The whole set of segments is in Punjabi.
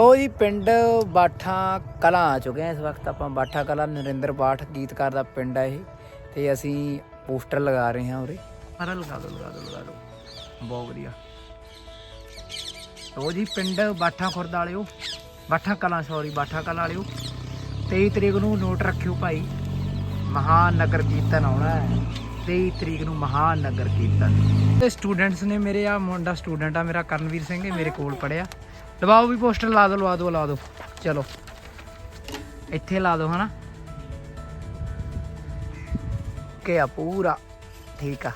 ਉਹ ਜੀ ਪਿੰਡ ਬਾਠਾ ਕਲਾਂ ਆ ਚੁੱਕੇ ਹਾਂ ਇਸ ਵਕਤ ਆਪਾਂ ਬਾਠਾ ਕਲਾਂ ਨਰਿੰਦਰ ਬਾਠ ਗੀਤਕਾਰ ਦਾ ਪਿੰਡ ਆ ਇਹ ਤੇ ਅਸੀਂ ਪੋਸਟਰ ਲਗਾ ਰਹੇ ਹਾਂ ਉਰੇ। ਅਰੇ ਲਗਾ ਦੋ ਲਗਾ ਦੋ ਲਗਾ ਦੋ। ਬਹੁਤ ਵਧੀਆ। ਉਹ ਜੀ ਪਿੰਡ ਬਾਠਾ ਖੁਰਦ ਵਾਲਿਓ, ਬਾਠਾ ਕਲਾਂ ਸੌਰੀ ਬਾਠਾ ਕਲਾਂ ਵਾਲਿਓ। 23 ਤਰੀਕ ਨੂੰ ਨੋਟ ਰੱਖਿਓ ਭਾਈ, ਮਹਾਨਗਰ ਕੀਰਤਨ ਆਉਣਾ ਹੈ। 23 ਤਰੀਕ ਨੂੰ ਮਹਾਨਗਰ ਕੀਰਤਨ। ਤੇ ਸਟੂਡੈਂਟਸ ਨੇ ਮੇਰੇ ਆ, ਮੁੰਡਾ ਸਟੂਡੈਂਟ ਆ, ਮੇਰਾ ਕਰਨਵੀਰ ਸਿੰਘ, ਇਹ ਮੇਰੇ ਕੋਲ ਪੜਿਆ ਲਵਾਓ ਵੀ ਪੋਸਟਰ, ਲਾ ਦਿਓ, ਲਵਾ ਦਿਓ, ਲਾ ਦਿਓ। ਚਲੋ। ਇੱਥੇ ਲਾ ਦਿਓ, ਹਨਾ? ਕਿ ਆ, ਪੂਰਾ। ਠੀਕ ਆ।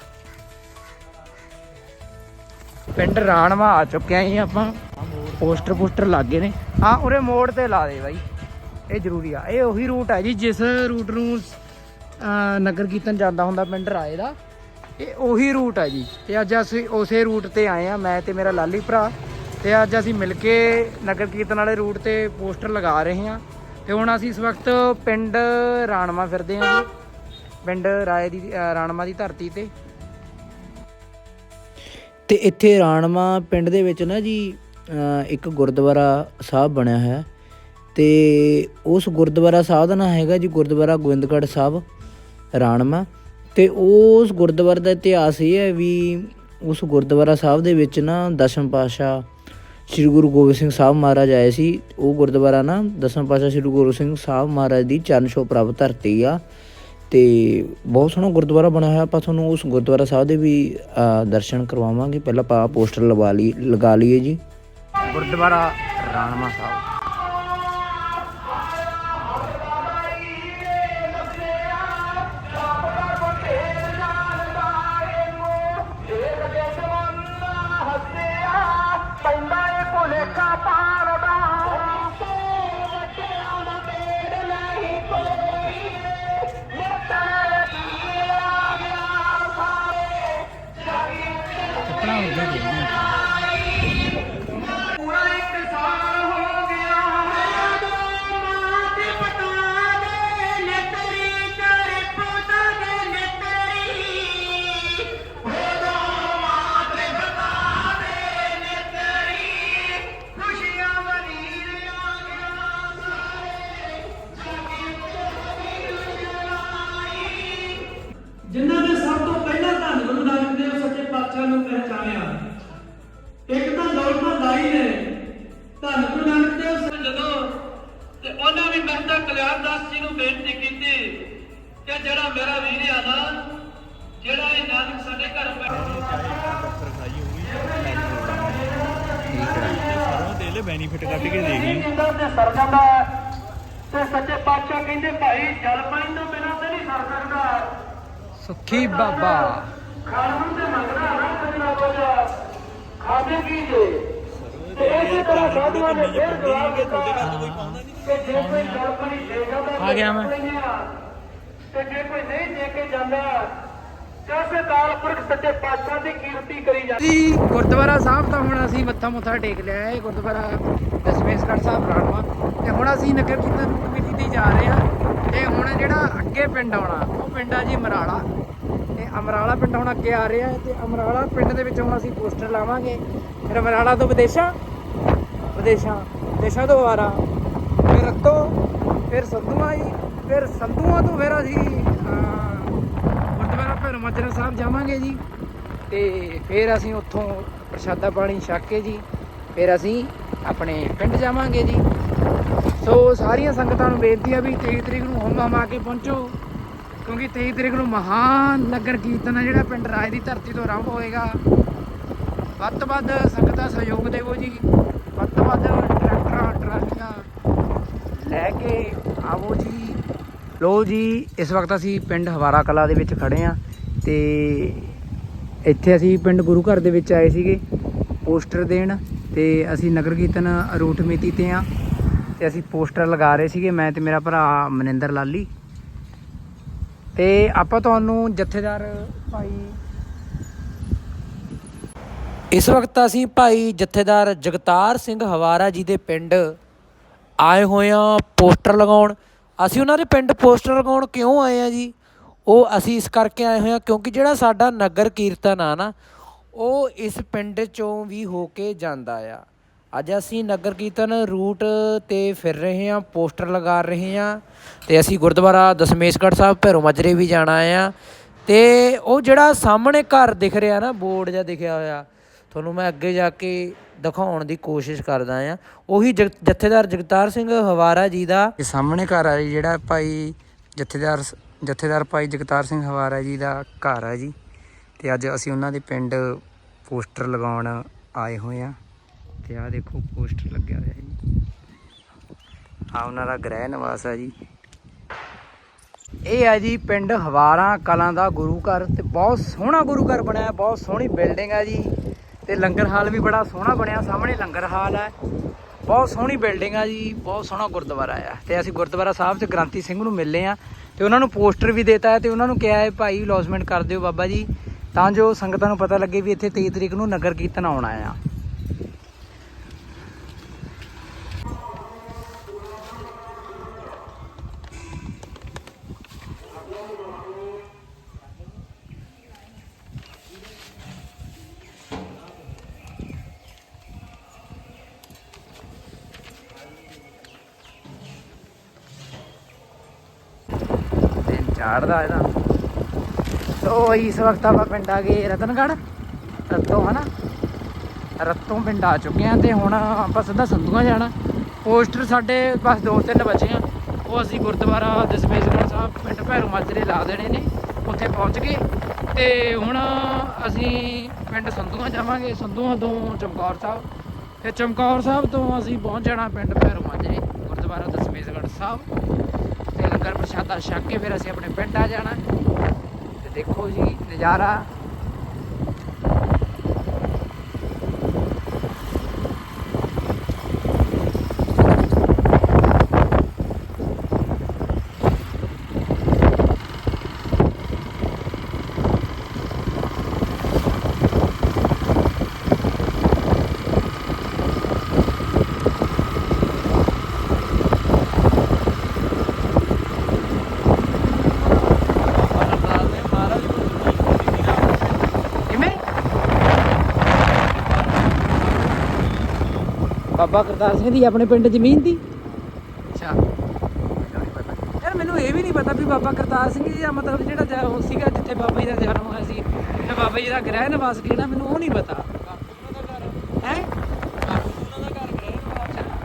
ਪਿੰਡ ਰਾਣਵਾ ਆ ਚੁੱਕੇ ਆਂ ਆਪਾਂ। ਪੋਸਟਰ ਪੋਸਟਰ ਲੱਗੇ ਨੇ। ਆ ਉਰੇ ਮੋੜ ਤੇ ਲਾ ਦੇ ਬਾਈ। ਇਹ ਜ਼ਰੂਰੀ ਆ। ਇਹ ਉਹੀ ਰੂਟ ਹੈ ਜੀ, ਜਿਸ ਰੂਟ ਨੂੰ ਨਗਰ ਕੀਰਤਨ ਜਾਂਦਾ ਹੁੰਦਾ ਪਿੰਡ ਰਾਏ ਦਾ। ਇਹ ਉਹੀ ਰੂਟ ਹੈ ਜੀ। ਤੇ ਅੱਜ ਅਸੀਂ ਉਸੇ ਰੂਟ ਤੇ ਆਏ ਆ, ਮੈਂ ਤੇ ਮੇਰਾ ਲਾਲੀ ਭਰਾ। ਤੇ ਅੱਜ ਅਸੀਂ ਮਿਲ ਕੇ ਨਗਰ ਕੀਰਤਨ ਵਾਲੇ ਰੂਟ ਤੇ ਪੋਸਟਰ ਲਗਾ ਰਹੇ ਹਾਂ। ਤੇ ਹੁਣ ਅਸੀਂ ਇਸ ਵਕਤ ਪਿੰਡ ਰਾਣਵਾ ਫਿਰਦੇ ਹਾਂ ਜੀ। ਪਿੰਡ ਰਾਏ ਦੀ ਅਹ, ਰਾਣਵਾ ਦੀ ਧਰਤੀ ਤੇ। ਤੇ ਇੱਥੇ ਰਾਣਵਾ ਪਿੰਡ ਦੇ ਵਿੱਚ ਨਾ ਜੀ ਇੱਕ ਗੁਰਦੁਆਰਾ ਸਾਹਿਬ ਬਣਿਆ ਹੈ ਤੇ ਉਸ ਗੁਰਦੁਆਰਾ ਸਾਹਿਬ ਦਾ ਨਾਮ ਹੈਗਾ ਜੀ ਗੁਰਦੁਆਰਾ ਗੋਬਿੰਦਗੜ੍ਹ ਸਾਹਿਬ ਰਾਣਵਾ। ਤੇ ਉਸ ਗੁਰਦੁਆਰੇ ਦਾ ਇਤਿਹਾਸ ਇਹ ਹੈ ਵੀ ਉਸ ਗੁਰਦੁਆਰਾ ਸਾਹਿਬ ਦੇ ਵਿੱਚ ਨਾ ਦਸ਼ਮ ਪਾਤਸ਼ਾਹ ਸ੍ਰੀ ਗੁਰੂ ਗੋਬਿੰਦ ਸਿੰਘ ਸਾਹਿਬ ਮਹਾਰਾਜ ਆਏ ਸੀ। ਉਹ ਗੁਰਦੁਆਰਾ ਨਾ ਦਸਮ ਪਾਤਸ਼ਾਹ ਸ੍ਰੀ ਗੁਰੂ ਸਿੰਘ ਸਾਹਿਬ ਮਹਾਰਾਜ ਦੀ ਚਰਨ ਛੋਹ ਪ੍ਰਾਪਤ ਧਰਤੀ ਆ। ਤੇ ਬਹੁਤ ਸੋਹਣਾ ਗੁਰਦੁਆਰਾ ਬਣਿਆ ਹੋਇਆ। ਆਪਾਂ ਤੁਹਾਨੂੰ ਉਸ ਗੁਰਦੁਆਰਾ ਸਾਹਿਬ ਦੇ ਵੀ ਦਰਸ਼ਨ ਕਰਵਾਵਾਂਗੇ। ਪਹਿਲਾਂ ਆਪਾਂ ਪੋਸਟਰ ਲਵਾ ਲਈ, ਲਗਾ ਲਈਏ ਜੀ। ਗੁਰਦੁਆਰਾ ਰਾਣਵਾ ਸਾਹਿਬ। ਚੱਪਲਾਂ ਉੱਧਰ ਦੇ ਪੂਰਾ ਕਿ ਜਿਹੜਾ ਮੇਰਾ ਵੀਰ ਆ ਨਾ ਜਿਹੜਾ ਇਹ ਨਾਨਕ ਸਾਡੇ ਘਰ ਪੈ ਲੈ ਬੈਨੀਫਿਟ ਕੱਢ ਕੇ ਦੇ ਗਈ। ਤੇ ਸਰ ਜਾਂਦਾ। ਤੇ ਸੱਚੇ ਪਾਤਸ਼ਾਹ ਕਹਿੰਦੇ ਭਾਈ ਜਲ ਪਾਣੀ ਤੋਂ ਬਿਨਾਂ ਤੇ ਨਹੀਂ ਸਰ ਸਕਦਾ। ਸੁਖੀ ਬਾਬਾ। ਖਾਣ ਤੇ ਮੰਗਣਾ ਨਾ ਕਰਨਾ ਕੁਝ। ਖਾਦੇ ਕੀ ਜੇ? ਤੇ ਇਸੇ ਤਰ੍ਹਾਂ ਸਾਧੂਆਂ ਨੇ ਫਿਰ ਜਵਾਬ ਦਿੱਤਾ ਕਿ ਜੇ ਕੋਈ ਜਲ ਪਾਣੀ ਦੇ ਜਾਂਦਾ ਆ ਗਿਆ ਮੈਂ। ਤੇ ਜੇ ਕੋਈ ਨਹੀਂ ਦੇ ਕੇ ਜਾਂਦਾ ਕਾਸੇ ਕਾਲ ਸੱਚੇ ਪਾਤਸ਼ਾਹ ਦੀ ਕੀਰਤੀ ਕਰੀ ਜਾਂਦੀ ਜੀ, ਗੁਰਦੁਆਰਾ ਸਾਹਿਬ ਤਾਂ ਹੁਣ ਅਸੀਂ ਮੱਥਾ ਮੁੱਥਾ ਟੇਕ ਲਿਆ ਹੈ, ਗੁਰਦੁਆਰਾ ਦਸਵੇਸ਼ਗੜ੍ਹ ਸਾਹਿਬ ਰਾਣਵਾ ਤੇ ਹੁਣ ਅਸੀਂ ਨਗਰ ਕੀਰਤਨ ਕਮੇਟੀ ਤੇ ਜਾ ਰਹੇ ਹਾਂ। ਤੇ ਹੁਣ ਜਿਹੜਾ ਅੱਗੇ ਪਿੰਡ ਆਉਣਾ, ਉਹ ਪਿੰਡ ਆ ਜੀ ਮਰਾਲਾ ਤੇ ਅਮਰਾਲਾ ਪਿੰਡ ਹੁਣ ਅੱਗੇ ਆ ਰਿਹਾ ਤੇ ਅਮਰਾਲਾ ਪਿੰਡ ਦੇ ਵਿੱਚ ਹੁਣ ਅਸੀਂ ਪੋਸਟਰ ਲਾਵਾਂਗੇ। ਫਿਰ ਅਮਰਾਲਾ ਤੋਂ ਵਿਦੇਸ਼ਾਂ ਵਿਦੇਸ਼ਾਂ ਵਿਦੇਸ਼ਾਂ ਤੋਂ ਆਰਾ ਫਿਰ ਰੱਤੋ, ਫਿਰ ਸੰਧੂਆਂ ਜੀ ਫਿਰ ਸੰਧੂਆਂ ਤੋਂ ਫਿਰ ਅਸੀਂ ਗੁਰਦੁਆਰਾ ਭੈਰੋ ਮਾਜਰਾ ਸਾਹਿਬ ਜਾਵਾਂਗੇ ਜੀ। ਤੇ ਫਿਰ ਅਸੀਂ ਉੱਥੋਂ ਪ੍ਰਸ਼ਾਦਾ ਪਾਣੀ ਛੱਕ ਕੇ ਜੀ, ਫਿਰ ਅਸੀਂ ਆਪਣੇ ਪਿੰਡ ਜਾਵਾਂਗੇ ਜੀ। ਸੋ ਸਾਰੀਆਂ ਸੰਗਤਾਂ ਨੂੰ ਬੇਨਤੀ ਆ ਵੀ 23 ਤਰੀਕ ਨੂੰ ਹੁੰਮ ਹਮਾ ਕੇ ਪਹੁੰਚੋ, ਕਿਉਂਕਿ 23 ਤਰੀਕ ਨੂੰ ਮਹਾਨ ਨਗਰ ਕੀਰਤਨ ਆ ਜਿਹੜਾ ਪਿੰਡ ਰਾਏ ਦੀ ਧਰਤੀ ਤੋਂ ਆਰੰਭ ਹੋਏਗਾ। ਵੱਧ ਤੋਂ ਵੱਧ ਸੰਗਤਾਂ ਸਹਿਯੋਗ ਦੇਵੋ ਜੀ ਵੱਧ ਤੋਂ ਵੱਧ ਟਰੈਕਟਰਾਂ ਟਰਾਲੀਆਂ ਲੈ ਕੇ ਆਵੋ ਜੀ ਲੋ ਜੀ, ਇਸ ਵਕਤ ਅਸੀਂ ਪਿੰਡ ਹਵਾਰਾ ਕਲਾ ਦੇ ਵਿੱਚ ਖੜੇ ਆ ਤੇ ਇੱਥੇ ਅਸੀਂ ਪਿੰਡ ਗੁਰੂ ਘਰ ਦੇ ਵਿੱਚ ਆਏ ਸੀਗੇ, ਪੋਸਟਰ ਦੇਣ ਤੇ ਅਸੀਂ ਨਗਰ ਕੀਰਤਨ ਰੂਟ ਮਿਤੀ ਤੇ ਆ ਤੇ ਅਸੀਂ ਪੋਸਟਰ ਲਗਾ ਰਹੇ ਸੀਗੇ, ਮੈਂ ਤੇ ਮੇਰਾ ਭਰਾ ਮਨਿੰਦਰ ਲਾਲੀ। ਤੇ ਆਪਾਂ ਤੁਹਾਨੂੰ ਜਥੇਦਾਰ ਭਾਈ ਇਸ ਵਕਤ ਅਸੀਂ ਭਾਈ ਜਥੇਦਾਰ ਜਗਤਾਰ ਸਿੰਘ ਹਵਾਰਾ ਜੀ ਦੇ ਪਿੰਡ ਆਏ ਹੋਏ ਆ ਪੋਸਟਰ ਲਗਾਉਣ। ਅਸੀਂ ਉਹਨਾਂ ਦੇ ਪਿੰਡ ਪੋਸਟਰ ਲਗਾਉਣ ਕਿਉਂ ਆਏ ਆ ਜੀ? ਉਹ ਅਸੀਂ ਇਸ ਕਰਕੇ ਆਏ ਹੋਏ ਆ ਕਿਉਂਕਿ ਜਿਹੜਾ ਸਾਡਾ ਨਗਰ ਕੀਰਤਨ ਆ ਨਾ, ਉਹ ਇਸ ਪਿੰਡ ਚੋਂ ਵੀ ਹੋ ਕੇ ਜਾਂਦਾ ਆ। ਅੱਜ ਅਸੀਂ ਨਗਰ ਕੀਰਤਨ ਰੂਟ ਤੇ ਫਿਰ ਰਹੇ ਹਾਂ ਪੋਸਟਰ ਲਗਾ ਰਹੇ ਹਾਂ ਤੇ ਅਸੀਂ ਗੁਰਦੁਆਰਾ ਦਸ਼ਮੇਸ਼ਗੜ੍ਹ ਸਾਹਿਬ ਭੈਰੋ ਮਾਜਰੇ ਵੀ ਜਾਣਾ ਆ ਤੇ ਉਹ ਜਿਹੜਾ ਸਾਹਮਣੇ ਘਰ ਦਿਖ ਰਿਹਾ ਨਾ, ਬੋਰਡ ਜਿਹਾ ਦਿਖਿਆ ਹੋਇਆ, ਤੁਹਾਨੂੰ ਮੈਂ ਅੱਗੇ ਜਾ ਕੇ ਦਿਖਾਉਣ ਦੀ ਕੋਸ਼ਿਸ਼ ਕਰਦਾ ਆ ਉਹੀ ਜਗ- ਜਥੇਦਾਰ ਜਗਤਾਰ ਸਿੰਘ ਹਵਾਰਾ ਜੀ ਦਾ ਸਾਹਮਣੇ ਘਰ ਆ ਜੀ, ਜਿਹੜਾ ਭਾਈ ਜਥੇਦਾਰ ਸ- ਜਥੇਦਾਰ ਭਾਈ ਜਗਤਾਰ ਸਿੰਘ ਹਵਾਰਾ ਜੀ ਦਾ ਘਰ ਆ ਜੀ। ਤੇ ਅੱਜ ਅਸੀਂ ਉਹਨਾਂ ਦੇ ਪਿੰਡ ਪੋਸਟਰ ਲਗਾਉਣ ਆਏ ਹੋਏ ਆ ਤੇ ਆਹ ਦੇਖੋ, ਪੋਸਟਰ ਲੱਗਿਆ ਹੋਇਆ ਜੀ। ਆ ਉਹਨਾਂ ਦਾ ਗ੍ਰਹਿ ਨਿਵਾਸ ਆ ਜੀ। ਇਹ ਹੈ ਜੀ ਪਿੰਡ ਹਵਾਰਾ ਕਲਾਂ ਦਾ ਗੁਰੂ ਘਰ ਤੇ ਬਹੁਤ ਸੋਹਣਾ ਗੁਰੂ ਘਰ ਬਣਿਆ, ਬਹੁਤ ਸੋਹਣੀ ਬਿਲਡਿੰਗ ਹੈ ਜੀ। ਤੇ ਲੰਗਰ ਹਾਲ ਵੀ ਬੜਾ ਸੋਹਣਾ ਬਣਿਆ, ਸਾਹਮਣੇ ਲੰਗਰ ਹਾਲ ਹੈ। ਬਹੁਤ ਸੋਹਣੀ ਬਿਲਡਿੰਗ ਆ ਜੀ, ਬਹੁਤ ਸੋਹਣਾ ਗੁਰਦੁਆਰਾ ਆ। ਤੇ ਅਸੀਂ ਗੁਰਦੁਆਰਾ ਸਾਹਿਬ 'ਚ ਗ੍ਰੰਥੀ ਸਿੰਘ ਨੂੰ ਮਿਲੇ ਆ ਤੇ ਉਹਨਾਂ ਨੂੰ ਪੋਸਟਰ ਵੀ ਦਿੱਤਾ ਹੈ ਤੇ ਉਹਨਾਂ ਨੂੰ ਕਿਹਾ ਹੈ, ਭਾਈ ਲੌਜਮੈਂਟ ਕਰ ਦਿਓ ਬਾਬਾ ਜੀ। ਤਾਂ ਜੋ ਸੰਗਤਾਂ ਨੂੰ ਪਤਾ ਲੱਗੇ ਵੀ ਇੱਥੇ 23 ਤਰੀਕ ਨੂੰ ਨਗਰ ਕੀਰਤਨ ਆਉਣਾ ਆ। ਚਾੜਦਾ ਇਹਦਾ। ਸੋ ਇਸ ਵਕਤ ਆਪਾਂ ਪਿੰਡ ਆ ਗਏ ਰਤਨਗੜ੍ਹ। ਰਤੋਂ, ਹਨਾ? ਰਤੋਂ ਪਿੰਡ ਆ ਚੁੱਕੇ ਆ ਤੇ ਹੁਣ ਆਪਾਂ ਸਿੱਧਾ ਸੰਧੂਆਂ ਜਾਣਾ। ਪੋਸਟਰ ਸਾਡੇ ਬਸ ਦੋ ਤਿੰਨ ਬਚੇ ਆ। ਉਹ ਅਸੀਂ ਗੁਰਦੁਆਰਾ ਦਸਮੇਸ਼ਗੜ੍ਹ ਸਾਹਿਬ ਪਿੰਡ ਭੈਰੋ ਮਾਜਰੇ ਲਾ ਦੇਣੇ ਨੇ। ਉੱਥੇ ਪਹੁੰਚ ਗਏ। ਤੇ ਹੁਣ ਅਸੀਂ ਪਿੰਡ ਸੰਧੂਆਂ ਜਾਵਾਂਗੇ। ਸੰਧੂਆਂ ਤੋਂ ਚਮਕੌਰ ਸਾਹਿਬ। ਤੇ ਚਮਕੌਰ ਸਾਹਿਬ ਤੋਂ ਅਸੀਂ ਪਹੁੰਚ ਜਾਣਾ ਪਿੰਡ ਭੈਰੋ ਮਾਜਰੇ, ਗੁਰਦੁਆਰਾ ਦਸਮੇਸ਼ਗੜ੍ਹ ਸਾਹਿਬ। ਲੰਗਰ ਪ੍ਰਸ਼ਾਦਾ ਛਕ ਕੇ ਫਿਰ ਅਸੀਂ ਆਪਣੇ ਪਿੰਡ ਆ ਜਾਣਾ। ਤੇ ਦੇਖੋ ਜੀ ਨਜ਼ਾਰਾ ਬਾਬਾ ਕਰਤਾਰ ਸਿੰਘ ਦੀ, ਆਪਣੇ ਪਿੰਡ ਜ਼ਮੀਨ ਦੀ। ਅੱਛਾ। ਯਾਰ, ਮੈਨੂੰ ਇਹ ਵੀ ਨਹੀਂ ਪਤਾ ਵੀ ਬਾਬਾ ਕਰਤਾਰ ਸਿੰਘ ਜੀ ਦਾ ਮਤਲਬ ਜਿਹੜਾ ਉਹ ਸੀਗਾ ਜਿੱਥੇ ਬਾਬਾ ਜੀ ਦਾ ਜਨਮ ਹੋਇਆ ਸੀ ਤੇ ਬਾਬਾ ਜੀ ਦਾ ਗ੍ਰਹਿ ਨਿਵਾਸ ਕਿਹੜਾ ਮੈਨੂੰ ਉਹ ਨਹੀਂ ਪਤਾ। ਹੈ?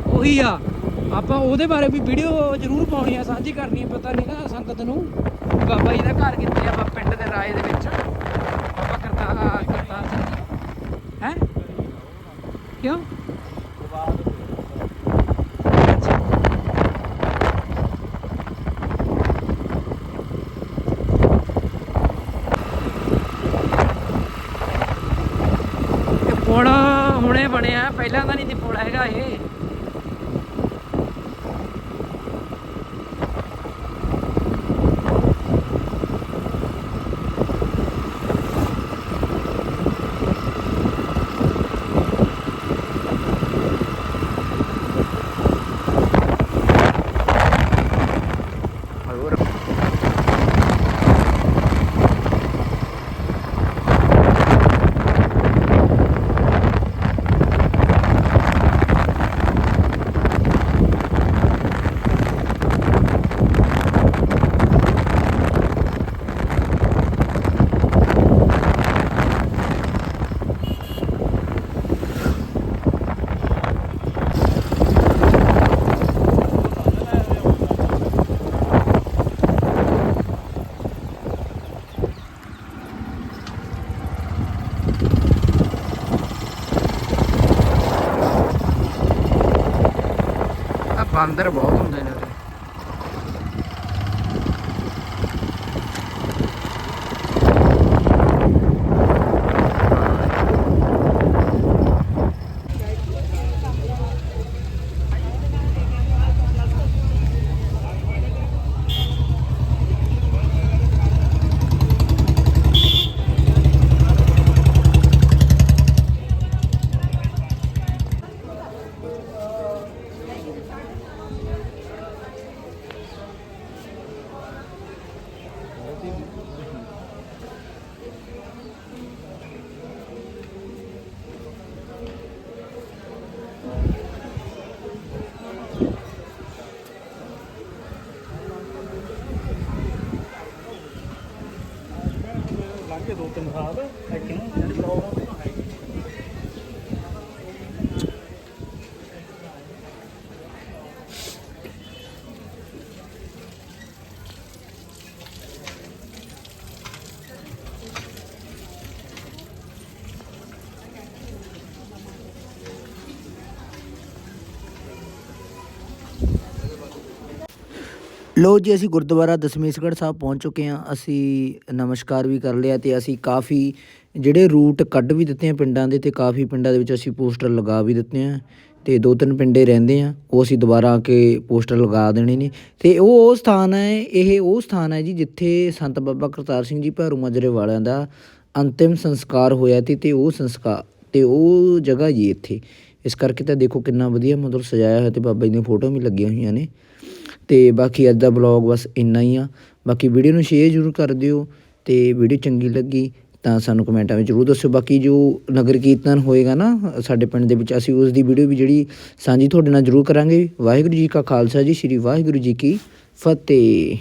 ਉਹੀ ਆ। ਆਪਾਂ ਉਹਦੇ ਬਾਰੇ ਵੀ ਵੀਡੀਓ ਜ਼ਰੂਰ ਪਾਉਣੀ ਆ, ਸਾਂਝੀ ਕਰਨੀ ਆ, ਪਤਾ ਨਹੀਂ ਨਾ ਸੰਗਤ ਨੂੰ ਬਾਬਾ ਜੀ ਦਾ ਘਰ ਕਿੱਥੇ ਆ ਬਾ ਪਿੰਡ ਦੇ ਰਾਏ ਦੇ ਵਿੱਚ। ਬਾਬਾ ਕਰਤਾਰ ਕਰਤਾਰ ਸਿੰਘ ਜੀ। ਹੈ? ਕਿਉਂ? ਪੁਲ ਹੁਣੇ ਬਣਿਆ ਪਹਿਲਾਂ ਤਾਂ ਨਹੀਂ ਸੀ ਪੁਲ ਹੈਗਾ ਇਹ। ਆ ਬਾਂਦਰ ਲੋ ਜੀ, ਅਸੀਂ ਗੁਰਦੁਆਰਾ ਦਸਮੇਸ਼ਗੜ੍ਹ ਸਾਹਿਬ ਪਹੁੰਚ ਚੁੱਕੇ ਹਾਂ। ਅਸੀਂ ਨਮਸਕਾਰ ਵੀ ਕਰ ਲਿਆ ਤੇ ਅਸੀਂ ਕਾਫੀ ਜਿਹੜੇ ਰੂਟ ਕੱਢ ਵੀ ਦਿੱਤੇ ਆ ਪਿੰਡਾਂ ਦੇ ਤੇ ਕਾਫੀ ਪਿੰਡਾਂ ਦੇ ਵਿੱਚ ਅਸੀਂ ਪੋਸਟਰ ਲਗਾ ਵੀ ਦਿੱਤੇ ਆ ਤੇ ਦੋ ਤਿੰਨ ਪਿੰਡੇ ਰਹਿੰਦੇ ਆ, ਉਹ ਅਸੀਂ ਦੁਬਾਰਾ ਆ ਕੇ ਪੋਸਟਰ ਲਗਾ ਦੇਣੇ ਨੇ। ਤੇ ਉਹ ਉਹ ਸਥਾਨ ਹੈ, ਇਹ ਉਹ ਸਥਾਨ ਹੈ ਜੀ ਜਿੱਥੇ ਸੰਤ ਬਾਬਾ ਕਰਤਾਰ ਸਿੰਘ ਜੀ ਭੈਰੂ ਮਾਜਰੇ ਵਾਲਿਆਂ ਦਾ ਅੰਤਿਮ ਸੰਸਕਾਰ ਹੋਇਆ ਸੀ ਤੇ ਉਹ ਸੰਸਕਾਰ ਤੇ ਉਹ ਜਗ੍ਹਾ ਜੀ ਇੱਥੇ। ਇਸ ਕਰਕੇ ਤਾਂ ਦੇਖੋ ਕਿੰਨਾ ਵਧੀਆ ਮਤਲਬ ਸਜਾਇਆ ਹੋਇਆ ਤੇ ਬਾਬਾ ਜੀ ਦੀਆਂ ਫੋਟੋਆਂ ਵੀ ਲੱਗੀਆਂ ਹੋਈਆਂ ਨੇ। ਅਤੇ ਬਾਕੀ ਅੱਜ ਦਾ ਬਲੌਗ ਬਸ ਇੰਨਾ ਹੀ ਆ। ਬਾਕੀ ਵੀਡੀਓ ਨੂੰ ਸ਼ੇਅਰ ਜ਼ਰੂਰ ਕਰ ਦਿਓ ਅਤੇ ਵੀਡੀਓ ਚੰਗੀ ਲੱਗੀ ਤਾਂ ਸਾਨੂੰ ਕਮੈਂਟਾਂ ਵਿੱਚ ਜ਼ਰੂਰ ਦੱਸਿਓ। ਬਾਕੀ ਜੋ ਨਗਰ ਕੀਰਤਨ ਹੋਏਗਾ ਨਾ ਸਾਡੇ ਪਿੰਡ ਦੇ ਵਿੱਚ, ਅਸੀਂ ਉਸ ਦੀ ਵੀਡੀਓ ਵੀ ਜਿਹੜੀ ਸਾਂਝੀ ਤੁਹਾਡੇ ਨਾਲ ਜ਼ਰੂਰ ਕਰਾਂਗੇ। ਵਾਹਿਗੁਰੂ ਜੀ ਕਾ ਖਾਲਸਾ ਜੀ, ਸ੍ਰੀ ਵਾਹਿਗੁਰੂ ਜੀ ਕੀ ਫਤਿਹ।